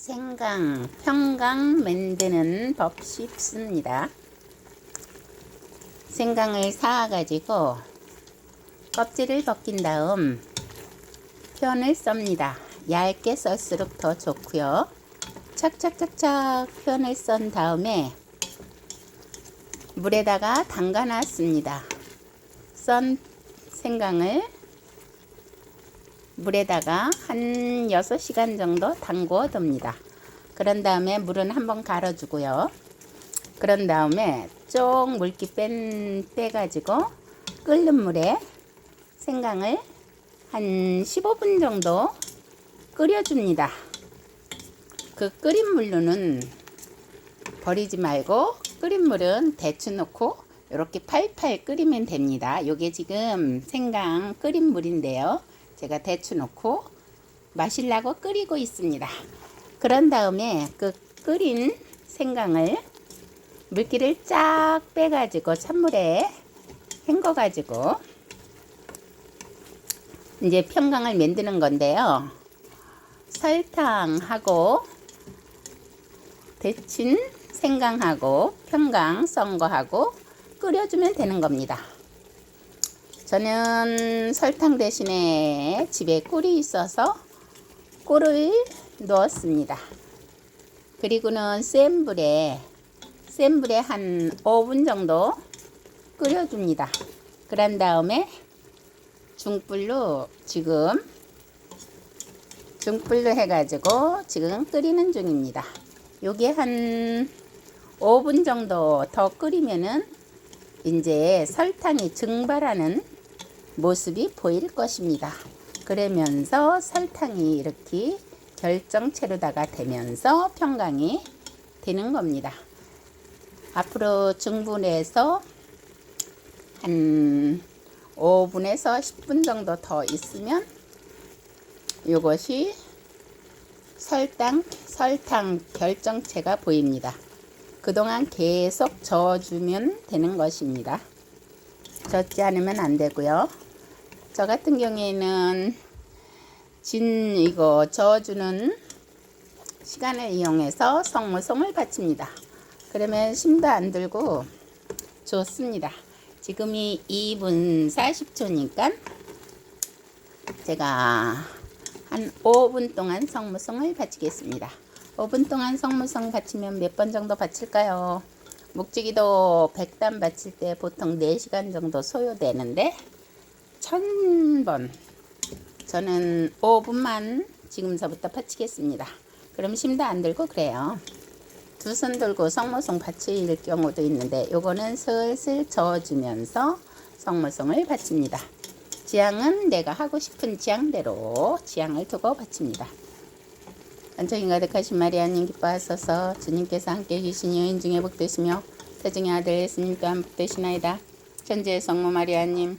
생강, 평강 만드는 법 쉽습니다. 생강을 사와가지고 껍질을 벗긴 다음 편을 썹니다. 얇게 썰수록 더 좋고요. 착착착착 편을 썬 다음에 물에다가 담가 놨습니다. 썬 생강을 물에다가 한 6시간 정도 담궈 둡니다. 그런 다음에 물은 한번 갈아주고요. 그런 다음에 쪽 물기 뺀, 빼가지고 끓는 물에 생강을 한 15분 정도 끓여줍니다. 그 끓인 물로는 버리지 말고 끓인 물은 데쳐 놓고 이렇게 팔팔 끓이면 됩니다. 요게 지금 생강 끓인 물인데요. 제가 데쳐 놓고 마실라고 끓이고 있습니다. 그런 다음에 그 끓인 생강을 물기를 쫙 빼가지고 찬물에 헹궈가지고 이제 평강을 만드는 건데요. 설탕하고 데친 생강하고 평강 썬 거하고 끓여주면 되는 겁니다. 저는 설탕 대신에 집에 꿀이 있어서 꿀을 넣었습니다. 그리고는 센 불에 센 불에 한 5분 정도 끓여줍니다. 그런 다음에 중불로 지금 중불로 해가지고 지금 끓이는 중입니다. 요게 한 5분 정도 더 끓이면은 이제 설탕이 증발하는 모습이 보일 것입니다. 그러면서 설탕이 이렇게 결정체로다가 되면서 평강이 되는 겁니다. 앞으로 중분해서 한 5분에서 10분 정도 더 있으면 이것이 설탕, 설탕 결정체가 보입니다. 그동안 계속 저어주면 되는 것입니다. 젓지 않으면 안 되고요. 저 같은 경우에는 진 이거 저어주는 시간을 이용해서 성모송을 바칩니다. 그러면 심도 안 들고 좋습니다. 지금이 2분 40초니까 제가 한 5분 동안 성무송을 바치겠습니다. 5분 동안 성무송 바치면 몇 번 정도 바칠까요? 묵직이도 100단 바칠 때 보통 4시간 정도 소요되는데 1000번 저는 5분만 지금서부터 바치겠습니다. 그럼 심도 안 들고 그래요. 두 손 들고 성모송 바칠 경우도 있는데 요거는 슬슬 저어주면서 성모송을 바칩니다. 지향은 내가 하고 싶은 지향대로 지향을 두고 바칩니다. 안정이 가득하신 마리아님 기뻐하소서 주님께서 함께 계신 여인 중에 복되시며 태중의 아들 예수님 또한 복되시나이다. 천지의 성모 마리아님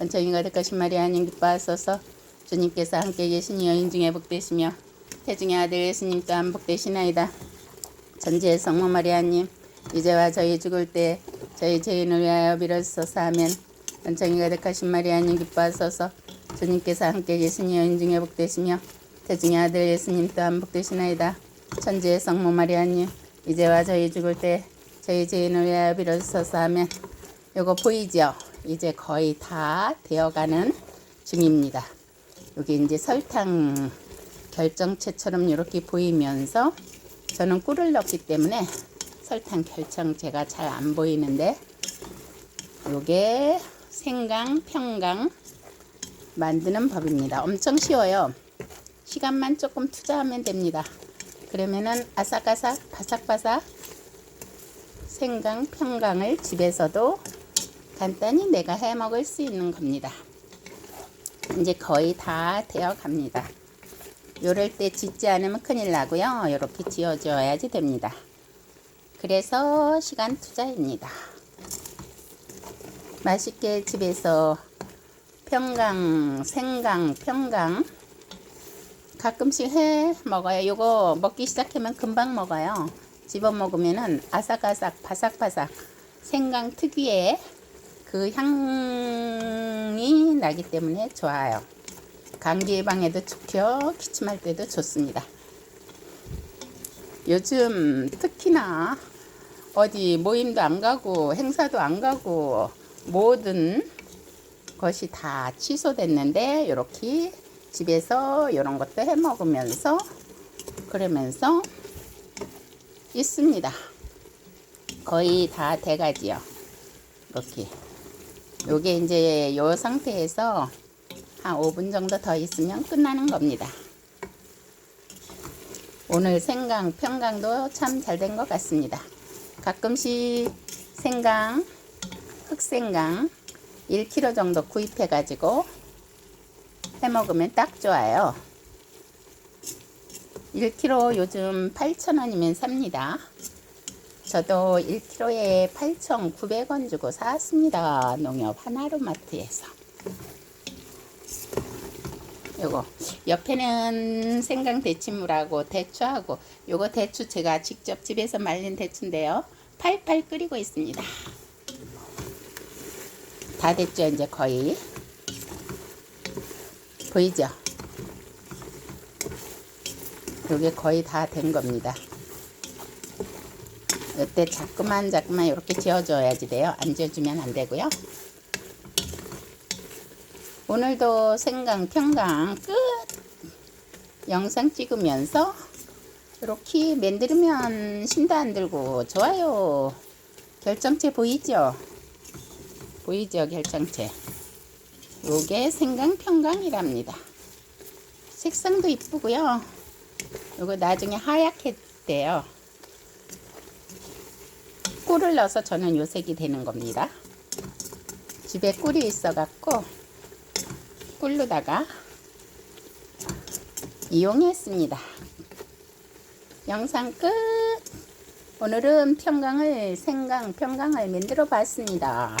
은총이 가득하신 마리아님 기뻐하소서 주님께서 함께 계신 여인 중에 복되시며 태중의 아들 예수님 또한 복되시나이다. 천지의 성모 마리아님 이제와 저희 죽을 때 저희 죄인을 위하여 빌어주소서 아멘 은총이 가 득하신 마리아님 기뻐하소서 주님께서 함께 계신 여인 중에 복되시며 태중의 아들 예수님 또한 복되시나이다. 천지의 성모 마리아님 이제와 저희 죽을 때 저희 죄인을 위하여 빌어주소서 하면 요거 보이죠? 이제 거의 다 되어가는 중입니다. 여기 이제 설탕 결정체처럼 이렇게 보이면서 저는 꿀을 넣기 때문에 설탕 결정제가 잘 안 보이는데 요게 생강, 평강 만드는 법입니다. 엄청 쉬워요. 시간만 조금 투자하면 됩니다. 그러면은 아삭아삭, 바삭바삭 생강, 평강을 집에서도 간단히 내가 해 먹을 수 있는 겁니다. 이제 거의 다 되어 갑니다. 요럴 때 짓지 않으면 큰일 나고요. 이렇게 지어줘야지 됩니다. 그래서 시간 투자입니다. 맛있게 집에서 평강, 생강, 평강 가끔씩 해 먹어요. 요거 먹기 시작하면 금방 먹어요. 집어 먹으면은 아삭아삭, 바삭바삭 생강 특유의 그 향이 나기 때문에 좋아요. 감기 예방에도 좋고요. 기침할 때도 좋습니다. 요즘 특히나 어디 모임도 안 가고 행사도 안 가고 모든 것이 다 취소됐는데 이렇게 집에서 이런 것도 해 먹으면서 그러면서 있습니다. 거의 다 돼가지요. 이렇게 요게 이제 요 상태에서 한 5분 정도 더 있으면 끝나는 겁니다. 오늘 생강, 평강도 참 잘 된 것 같습니다. 가끔씩 생강, 흑생강 1kg 정도 구입해 가지고 해 먹으면 딱 좋아요. 1kg 요즘 8,000원이면 삽니다. 저도 1kg에 8,900원 주고 샀습니다. 농협 하나로마트에서. 요거 옆에는 생강 대치물하고 대추하고 요거 대추 제가 직접 집에서 말린 대추인데요. 팔팔 끓이고 있습니다. 다 됐죠 이제 거의 보이죠? 요게 거의 다 된 겁니다. 이때 자꾸만 자꾸만 이렇게 지어줘야지 돼요. 안 지어주면 안 되고요. 오늘도 생강 평강 끝 영상 찍으면서 이렇게 만들면 심도 안 들고 좋아요. 결정체 보이죠? 보이죠 결정체. 요게 생강 평강이랍니다. 색상도 이쁘고요. 요거 나중에 하얗게 돼요. 꿀을 넣어서 저는 요 색이 되는 겁니다. 집에 꿀이 있어갖고 꿀로다가 이용했습니다. 영상 끝! 오늘은 평강을, 생강 평강을 만들어 봤습니다.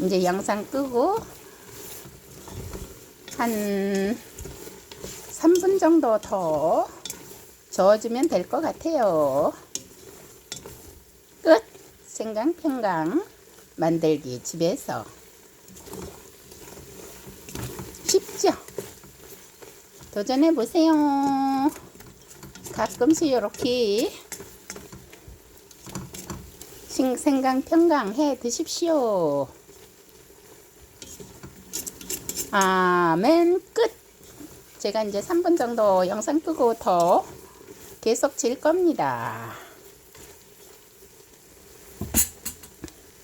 이제 영상 끄고 한 3분 정도 더 저어주면 될 것 같아요. 끝! 생강 평강 만들기 집에서 쉽죠? 도전해 보세요. 가끔씩 이렇게 생강 평강 해 드십시오. 아멘 끝. 제가 이제 3분 정도 영상 끄고 더 계속 질 겁니다.